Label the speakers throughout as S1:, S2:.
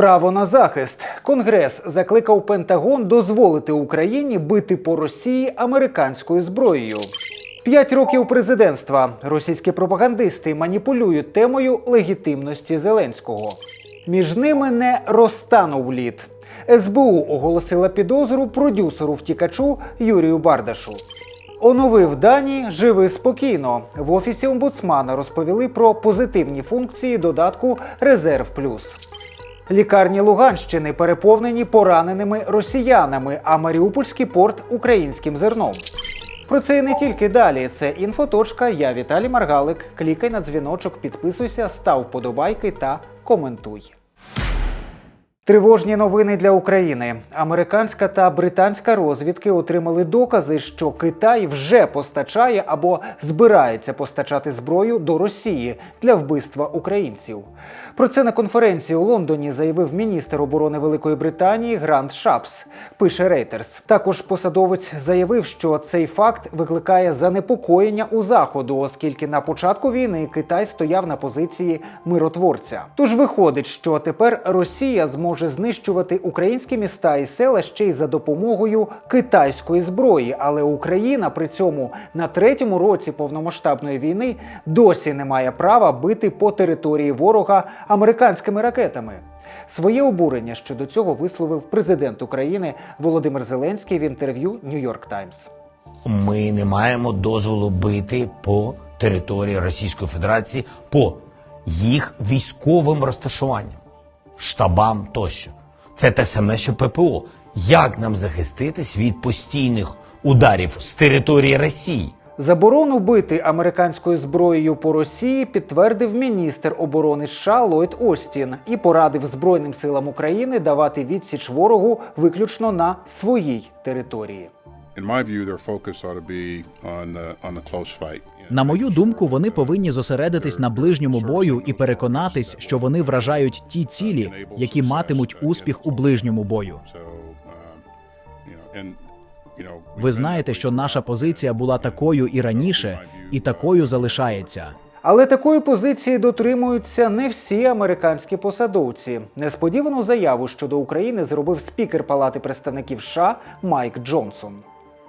S1: Право на захист. Конгрес закликав Пентагон дозволити Україні бити по Росії американською зброєю. П'ять років президентства. Російські пропагандисти маніпулюють темою легітимності Зеленського. Між ними не розтанув лід. СБУ оголосила підозру продюсеру втікачу Юрію Бардашу. Оновив дані живи спокійно. В офісі омбудсмана розповіли про позитивні функції додатку Резерв Плюс. Лікарні Луганщини переповнені пораненими росіянами, а Маріупольський порт українським зерном. Про це і не тільки далі. Це інфоточка. Я Віталій Маргалик. Клікай на дзвіночок, підписуйся, став вподобайки та коментуй. Тривожні новини для України. Американська та британська розвідки отримали докази, що Китай вже постачає або збирається постачати зброю до Росії для вбивства українців. Про це на конференції у Лондоні заявив міністр оборони Великої Британії Грант Шапс. Пише Рейтерс. Також посадовець заявив, що цей факт викликає занепокоєння у заходу, оскільки на початку війни Китай стояв на позиції миротворця. Тож виходить, що тепер Росія зможе знищувати українські міста і села ще й за допомогою китайської зброї. Але Україна при цьому на третьому році повномасштабної війни досі не має права бити по території ворога американськими ракетами. Своє обурення щодо цього висловив президент України Володимир Зеленський в інтерв'ю Нью-Йорк Таймс.
S2: Ми не маємо дозволу бити по території Російської Федерації по їх військовим розташуванням, штабам тощо. Це те саме, що ППО. Як нам захиститись від постійних ударів з території Росії?
S1: Заборону бити американською зброєю по Росії підтвердив міністр оборони США Ллойд Остін і порадив Збройним силам України давати відсіч ворогу виключно на своїй території.
S3: На мою думку, вони повинні зосередитись на ближньому бою і переконатись, що вони вражають ті цілі, які матимуть успіх у ближньому бою. Ви знаєте, що наша позиція була такою і раніше, і такою залишається.
S1: Але такої позиції дотримуються не всі американські посадовці. Несподівану заяву щодо України зробив спікер Палати представників США Майк Джонсон.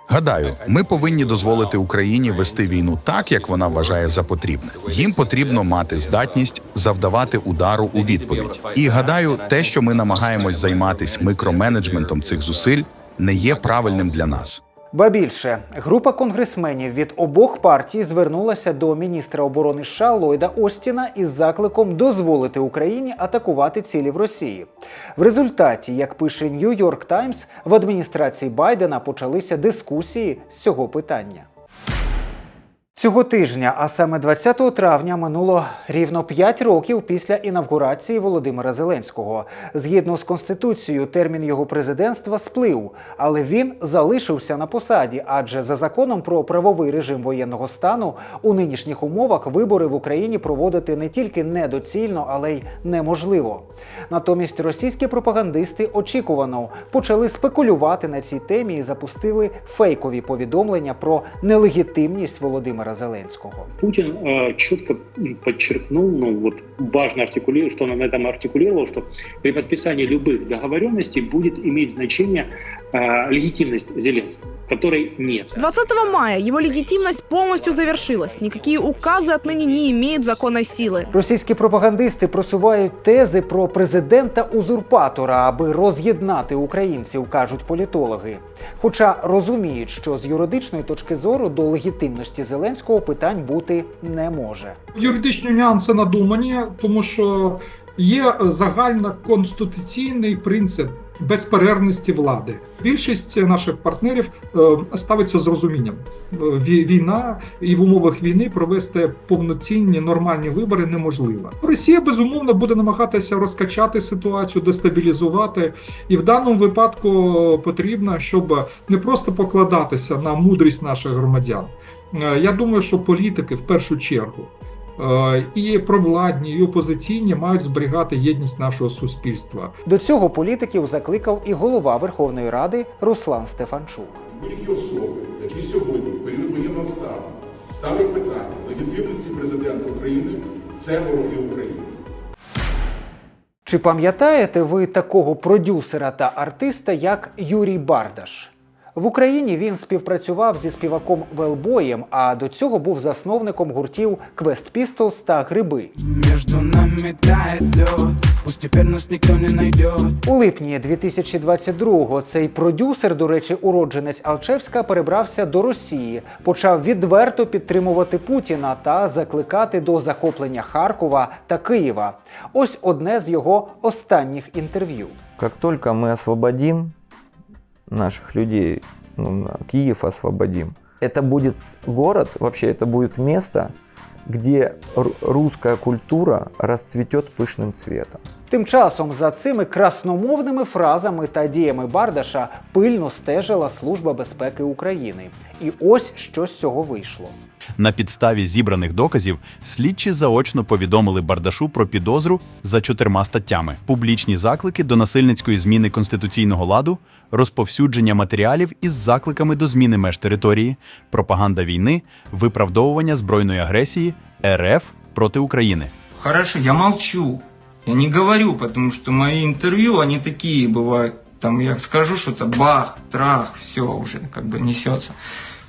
S4: Гадаю, ми повинні дозволити Україні вести війну так, як вона вважає за потрібне. Їм потрібно мати здатність завдавати удару у відповідь. І гадаю, те, що ми намагаємось займатися микроменеджментом цих зусиль, не є правильним для нас.
S1: Ба більше, група конгресменів від обох партій звернулася до міністра оборони США Ллойда Остіна із закликом дозволити Україні атакувати цілі в Росії. В результаті, як пише New York Таймс, в адміністрації Байдена почалися дискусії з цього питання. Цього тижня, а саме 20 травня, минуло рівно 5 років після інавгурації Володимира Зеленського. Згідно з конституцією, термін його президентства сплив, але він залишився на посаді, адже за законом про правовий режим воєнного стану у нинішніх умовах вибори в Україні проводити не тільки недоцільно, але й неможливо. Натомість російські пропагандисти очікувано почали спекулювати на цій темі і запустили фейкові повідомлення про нелегітимність Володимира Зеленського.
S5: Путин э, четко м, подчеркнул, ну вот важно артикулировать, что он на этом артикулировал, что при подписании любых договоренностей будет иметь значение э, легитимность Зеленского, которой нет.
S6: 20 мая его легитимность полностью завершилась. Никакие указы отныне не имеют законной силы.
S1: Російські пропагандисти просувають тези про президента-узурпатора, аби роз'єднати українців, кажуть політологи. Хоча розуміють, що з юридичної точки зору до легітимності Зеленського питань бути не може.
S7: Юридичні нюанси надумані, тому що є загальноконституційний принцип безперервності влади. Більшість наших партнерів е, ставиться з розумінням. Е, Війна і в умовах війни провести повноцінні нормальні вибори неможливо. Росія безумовно буде намагатися розкачати ситуацію, дестабілізувати, і в даному випадку потрібно, щоб не просто покладатися на мудрість наших громадян. Е, Я думаю, що політики в першу чергу е, і провладні, і опозиційні мають зберігати єдність нашого суспільства.
S1: До цього політиків закликав і голова Верховної Ради Руслан Стефанчук.
S8: Будь-які особи, які сьогодні в період воєнного стану ставлять питання легітимності президента України, це вороги України.
S1: Чи пам'ятаєте ви такого продюсера та артиста, як Юрій Бардаш? В Україні він співпрацював зі співаком Велбоєм, а до цього був засновником гуртів Quest Pistols та Гриби.
S9: Между нами тает лед Пусть теперь нас никто не найдет
S1: У липні 2022-го цей продюсер, до речі, уродженець Алчевська, перебрався до Росії, почав відверто підтримувати Путіна та закликати до захоплення Харкова та Києва. Ось одне з його останніх інтерв'ю.
S10: Как только мы освободим наших людей, ну, Киев освободим, это будет город, вообще это будет место, где ру- русская культура расцветет пышным цветом.
S1: Тим часом за цими красномовними фразами та діями Бардаша пильно стежила Служба безпеки України. І ось що з цього вийшло.
S11: На підставі зібраних доказів слідчі заочно повідомили Бардашу про підозру за чотирма статтями: публічні заклики до насильницької зміни конституційного ладу, розповсюдження матеріалів із закликами до зміни меж території, пропаганда війни, виправдовування збройної агресії РФ проти України.
S9: Хорошо, я молчу Я не говорю, потому что мои интервью, они такие бывают Там я скажу что-то, бах, трах, все уже как бы несется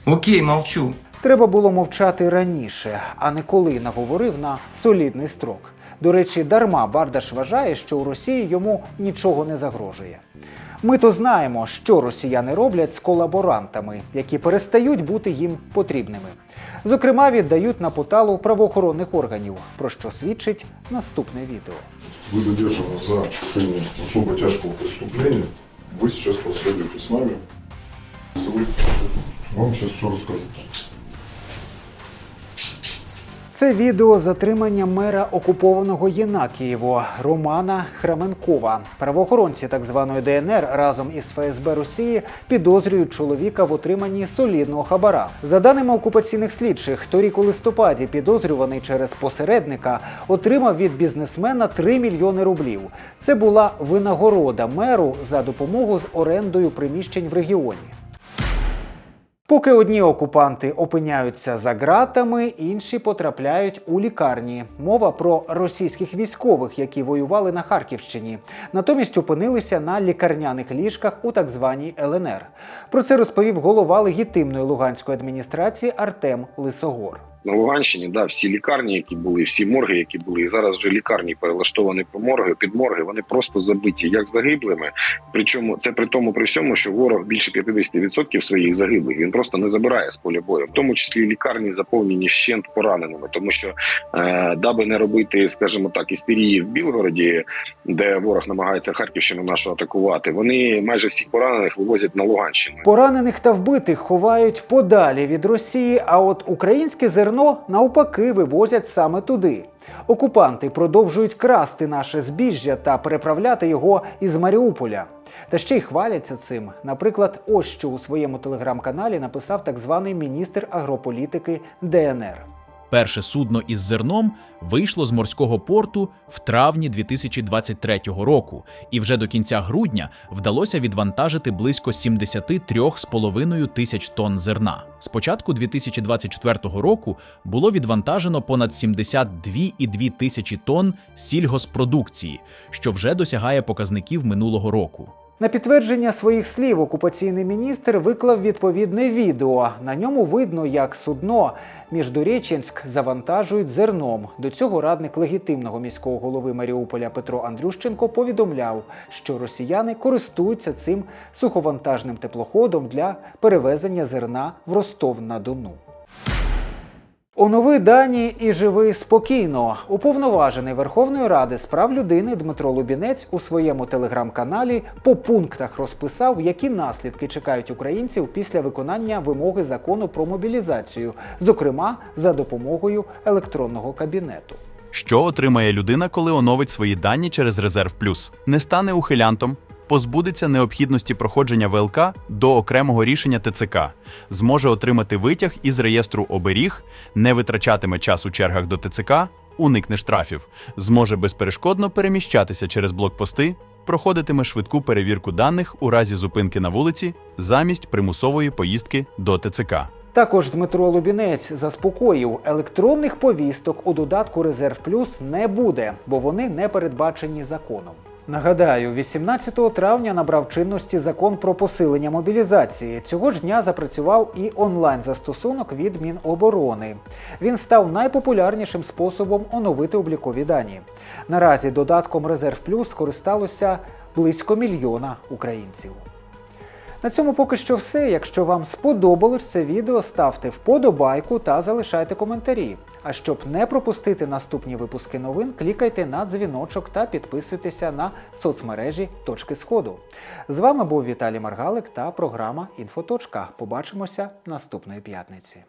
S9: Окей, молчу
S1: Треба було мовчати раніше, а не коли наговорив на солідний строк. До речі, дарма Бардаш вважає, що у Росії йому нічого не загрожує. Ми то знаємо, що росіяни роблять з колаборантами, які перестають бути їм потрібними. Зокрема, віддають на поталу правоохоронних органів, про що свідчить наступне відео.
S8: Вы задержаны за совершение особо тяжкого преступления. Вы сейчас последуете с нами. Если вы- Вам сейчас все расскажу.
S1: Це відео затримання мера окупованого Єнакієво Романа Храменкова. Правоохоронці так званої ДНР разом із ФСБ Росії підозрюють чоловіка в отриманні солідного хабара. За даними окупаційних слідчих, торік у листопаді підозрюваний через посередника отримав від бізнесмена 3 мільйони рублів. Це була винагорода меру за допомогу з орендою приміщень в регіоні. Поки одні окупанти опиняються за ґратами, інші потрапляють у лікарні. Мова про російських військових, які воювали на Харківщині, натомість опинилися на лікарняних ліжках у так званій ЛНР. Про це розповів голова легітимної луганської адміністрації Артем Лисогор.
S12: На Луганщині, да, всі лікарні, які були, всі морги, які були, і зараз вже лікарні перелаштовані по морги, під морги, вони просто забиті як загиблими. Причому це при тому при всьому, що ворог більше 50% своїх загиблих він просто не забирає з поля бою, в тому числі лікарні заповнені вщент пораненими, тому що е, даби не робити, скажімо так, істерії в Білгороді, де ворог намагається Харківщину нашу атакувати. Вони майже всіх поранених вивозять на Луганщину.
S1: Поранених та вбитих ховають подалі від Росії, а от українське зерно навпаки вивозять саме туди. Окупанти продовжують красти наше збіжжя та переправляти його із Маріуполя. Та ще й хваляться цим. Наприклад, ось що у своєму телеграм-каналі написав так званий міністр агрополітики ДНР.
S3: Перше судно із зерном вийшло з морського порту в травні 2023 року, і вже до кінця грудня вдалося відвантажити близько 73,5 тисяч тонн зерна. З початку 2024 року було відвантажено понад 72,2 тисячі тонн сільгоспродукції, що вже досягає показників минулого року.
S1: На підтвердження своїх слів окупаційний міністр виклав відповідне відео. На ньому видно, як судно Міждуреченськ завантажують зерном. До цього радник легітимного міського голови Маріуполя Петро Андрющенко повідомляв, що росіяни користуються цим суховантажним теплоходом для перевезення зерна в Ростов-на-Дону. Онови дані і живи спокійно. Уповноважений Верховної Ради з прав людини Дмитро Лубінець у своєму телеграм-каналі по пунктах розписав, які наслідки чекають українців після виконання вимоги закону про мобілізацію, зокрема за допомогою електронного кабінету.
S11: Що отримає людина, коли оновить свої дані через Резерв Плюс? Не стане ухилянтом, позбудеться необхідності проходження ВЛК до окремого рішення ТЦК, зможе отримати витяг із реєстру оберіг, не витрачатиме час у чергах до ТЦК, уникне штрафів, зможе безперешкодно переміщатися через блокпости, проходитиме швидку перевірку даних у разі зупинки на вулиці замість примусової поїздки до ТЦК.
S1: Також Дмитро Лубінець заспокоїв, електронних повісток у додатку Резерв Плюс не буде, бо вони не передбачені законом. Нагадаю, 18 травня набрав чинності закон про посилення мобілізації. Цього ж дня запрацював і онлайн-застосунок від Міноборони. Він став найпопулярнішим способом оновити облікові дані. Наразі додатком Резерв Плюс скористалося близько мільйона українців. На цьому поки що все. Якщо вам сподобалось це відео, ставте вподобайку та залишайте коментарі. А щоб не пропустити наступні випуски новин, клікайте на дзвіночок та підписуйтеся на соцмережі Точки Сходу. З вами був Віталій Маргалик та програма Інфоточка. Побачимося наступної п'ятниці.